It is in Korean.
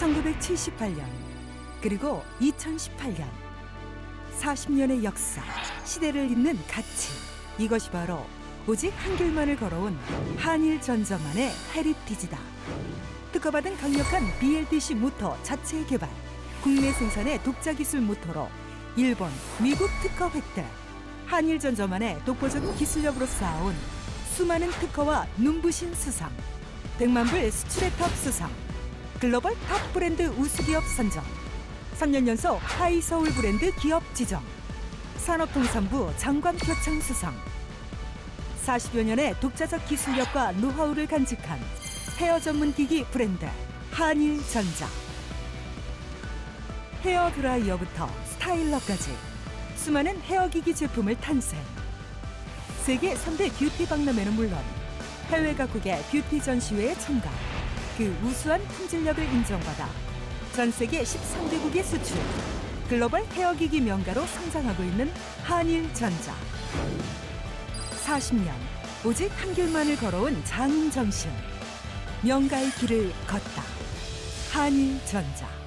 1978년 그리고 2018년. 40년의 역사 시대를 잇는 가치 이것이 바로 오직 한 길만을 걸어온 한일전자만의 헤리티지다. 특허받은 강력한 BLDC 모터 자체 개발 국내 생산의 독자 기술 모터로 일본, 미국 특허 획득 한일전자만의 독보적인 기술력으로 쌓아온 수많은 특허와 눈부신 수상 백만불 수출의 탑 수상 글로벌 탑 브랜드 우수 기업 선정. 3년 연속 하이 서울 브랜드 기업 지정. 산업통상부 장관 표창 수상. 40여 년의 독자적 기술력과 노하우를 간직한 헤어 전문 기기 브랜드 한일전자. 헤어 드라이어부터 스타일러까지 수많은 헤어 기기 제품을 탄생. 세계 3대 뷰티 박람회는 물론 해외 각국의 뷰티 전시회에 참가 그 우수한 품질력을 인정받아 전 세계 13개국에 수출 글로벌 헤어기기 명가로 성장하고 있는 한일전자. 40년 오직 한 길만을 걸어온 장인 정신. 명가의 길을 걷다. 한일전자